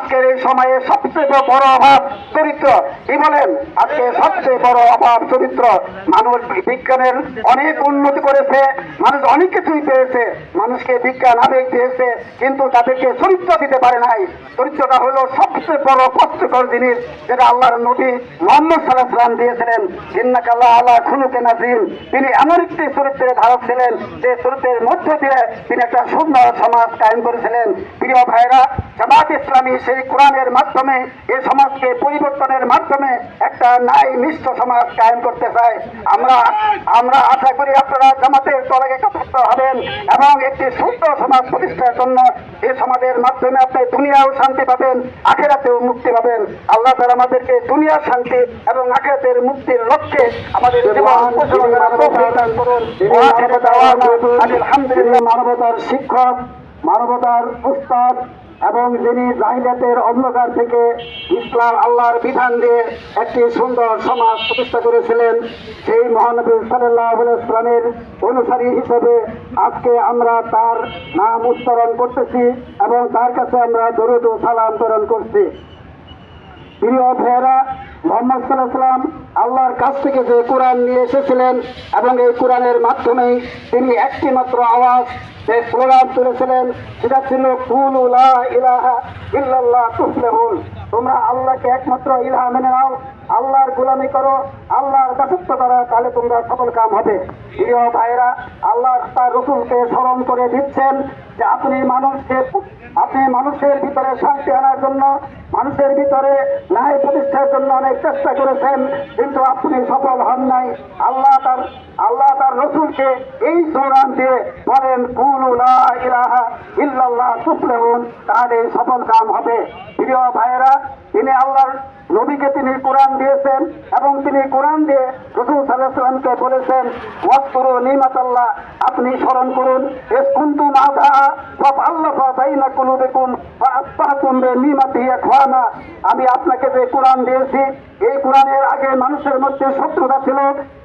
আজকের এই সময়ে সবচেয়ে বড় অভাব চরিত্র। কি বলেন? আজকে সবচেয়ে বড় অভাব চরিত্র মানুষ বিজ্ঞানের অনেক উন্নতি করেছে, মানুষ অনেক কিছুই পেয়েছে। মানুষকে বিজ্ঞান আবেগ দিয়েছে, কিন্তু তাদেরকে চরিত্র দিতে পারে নাই। চরিত্রটা হলো সবচেয়ে বড় কষ্টকর জিনিস, যেটা আল্লাহর নবী মোহাম্মদ সাল্লাহ দিয়েছিলেন। ইন্নাকাল্লাহ আল্লাহ খুনুকে নাজিম তিনি এমন একটি চরিত্রের ধারক ছিলেন, যে চরিত্রের মধ্য দিয়ে তিনি একটা সুন্দর সমাজ কায়েম করেছিলেন। প্রিয় ভাইরা জামাত ইসলামী সেই কোরআনের মাধ্যমে এ সমাজকে পরিবর্তনের মাধ্যমে একটা ন্যায় নিষ্ঠ সমাজ কায়েম করতে চায়। আমরা আমরা আশা করি আপনারা জামাতের তলে একত্রিত হবেন এবং একটি সুস্থ সমাজ প্রতিষ্ঠার জন্য এ সমাজের মাধ্যমে আপনি দুনিয়াও শান্তি পাবেন আখেরাতেও মুক্তি পাবেন। আল্লাহ তারা আমাদেরকে দুনিয়ার শান্তি এবং আখেরাতের মুক্তির লক্ষ্যে আমাদের আলহামদুলিল্লাহ। মানবতার শিক্ষক মানবতার উস্তাদ এবং যিনি জাহিলাতের অন্ধকার থেকে ইসলাম আল্লাহর বিধান দিয়ে একটি সুন্দর সমাজ প্রতিষ্ঠা করেছিলেন, সেই মহানবী সাল্লাহ ইসলামের অনুসারী হিসেবে আজকে আমরা তার নাম উচ্চারণ করতেছি এবং তার কাছে আমরা দরুদ ও সালাম করছি। প্রিয় ভাইয়েরা, মোহাম্মদ সাল্লাহ সাল্লাম আল্লাহর কাছ থেকে যে কোরআন নিয়ে এসেছিলেন এবং এই কোরআনের মাধ্যমেই তিনি একটি মাত্র আওয়াজ স্লোগান তুলেছিলেন, সেটা ছিল, কুল ইলাহা ইল্লাল্লাহ তুফলেহুন। তোমরা আল্লাহকে একমাত্র ইলাহা মেনে নাও, আল্লাহর গুলামি করো, আল্লাহর দাসত্ব করো তাহলে তোমরা সফল কাম হবে। প্রিয় ভাইরা আল্লাহ তার রসুলকে স্মরণ করে দিচ্ছেন যে আপনি মানুষকে, আপনি মানুষের ভিতরে শান্তি আনার জন্য, মানুষের ভিতরে ন্যায় প্রতিষ্ঠার জন্য অনেক চেষ্টা করেছেন কিন্তু আপনি সফল হন নাই। আল্লাহ তার আল্লাহ তার রসুলকে এই সৌরান দিয়ে বলেন কুলুলা ইলাহা ইল্লাল্লাহ তুফলেহুন। তাহলে সফল কাম হবে। প্রিয় ভাইয়েরা, তিনি আল্লাহর নবীকে তিনি কোরআন দিয়েছেন এবং তিনি কোরআন দিয়ে রসুল সাল্লাহামকে বলেছেন ওয়াস্তরু নিমাত আপনি স্মরণ করুন, এস আমি আপনাকে যে কোরআন দিয়েছি, এই কোরআনের আগে মানুষের মধ্যে শত্রুতা ছিল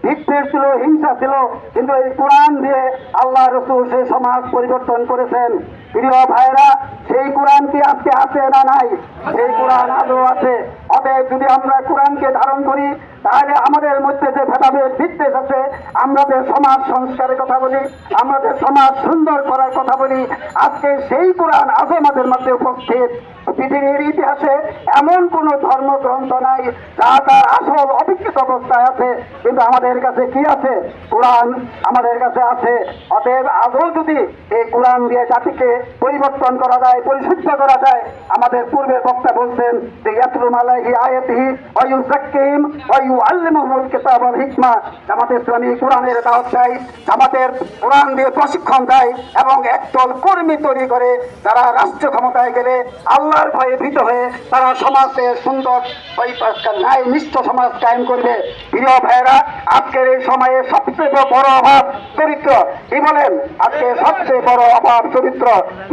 বিদ্বেষ ছিল, হিংসা ছিল, কিন্তু এই কোরআন দিয়ে আল্লাহ রসুল সেই সমাজ পরিবর্তন করেছেন। প্রিয় ভাইরা সেই কোরআন কি আজকে আছে না নাই? সেই কোরআন আজও আছে। অতএব যদি আমরা কোরআনকে ধারণ করি তাহলে আমাদের মধ্যে যে ভেদাভেদ বিদ্বেষ আছে আমরা যে সমাজ সংস্কারের কথা বলি আমরা যে সমাজ সুন্দর করার কথা বলি, আজকে সেই কোরআন আজ আমাদের মধ্যে উপস্থিত। পৃথিবীর ইতিহাসে এমন কোন ধর্মগ্রন্থ নাই, যা তার আসল অবিকৃত অবস্থায় আছে। কিন্তু আমাদের কাছে কি আছে? কোরআন আমাদের কাছে আছে। অতএব আদৌ যদি এই কোরআন দিয়ে জাতিকে পরিবর্তন করা যায়, পরিশুদ্ধ করা যায়, আমাদের পূর্বের বক্তা বলছেন যে ইয়াতলু মালাইহি আয়াতিহি ওয়া ইউযাক্কিহিম ওয়া ইউআল্লিমুহুমুল কিতাব ওয়াল হিকমা। জামাতে ইসলামী কোরআনের দাওয়াত দেয় জামাতের কোরআন দিয়ে প্রশিক্ষণ দেয় এবং একদল কর্মী তৈরি করে, যারা রাষ্ট্র ক্ষমতায় গেলে আল্লাহর ভয়ে ভীত হয়ে তারা সমাজে সুন্দর ন্যায় নিষ্ঠ সমাজ কায়েম করবে। প্রিয় ভাইয়েরা, আজকের এই সময়ে সবচেয়ে বড় অভাব চরিত্র। কি বলেন? আজকে সবচেয়ে বড় অভাব চরিত্র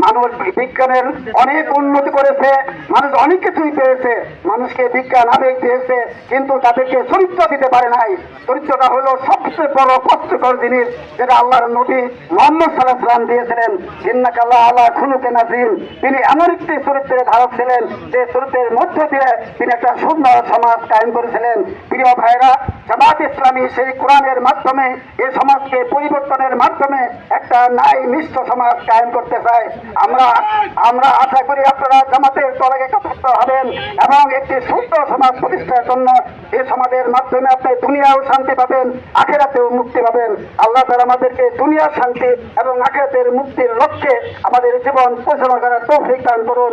মানুষ বিজ্ঞানের অনেক উন্নতি করেছে, মানুষ অনেক কিছুই পেয়েছে। মানুষকে বিজ্ঞান আবেগ দিয়েছে, কিন্তু তাদেরকে চরিত্র দিতে পারে নাই। চরিত্রটা হলো সবচেয়ে বড় কষ্টকর জিনিস যেটা আল্লাহর নবী মোহাম্মদ সাল্লাহ সাল্লাম দিয়েছিলেন। ইন্নাকাল্লাহ আল্লাহ খুনুকে নাজিম তিনি এমন একটি চরিত্রের ছিলেন যে চরিত্রের মধ্য দিয়ে তিনি একটা সুন্দর সমাজ কায়েম করেছিলেন। প্রিয় ভাইরা, জামাত ইসলামী সেই কোরআনের মাধ্যমে, এ সমাজকে পরিবর্তনের মাধ্যমে একটা ন্যায় নিষ্ঠ সমাজ কায়েম করতে চায়। আমরা আমরা আশা করি আপনারা জামাতের তলে একত্রিত হবেন এবং একটি সুস্থ সমাজ প্রতিষ্ঠার জন্য এ সমাজের মাধ্যমে আপনি দুনিয়াও শান্তি পাবেন, আখেরাতেও মুক্তি পাবেন। আল্লাহ তারা আমাদেরকে দুনিয়ার শান্তি এবং আখেরাতের মুক্তির লক্ষ্যে আমাদের জীবন পরিচালনা করার তৌফিক দান করুন।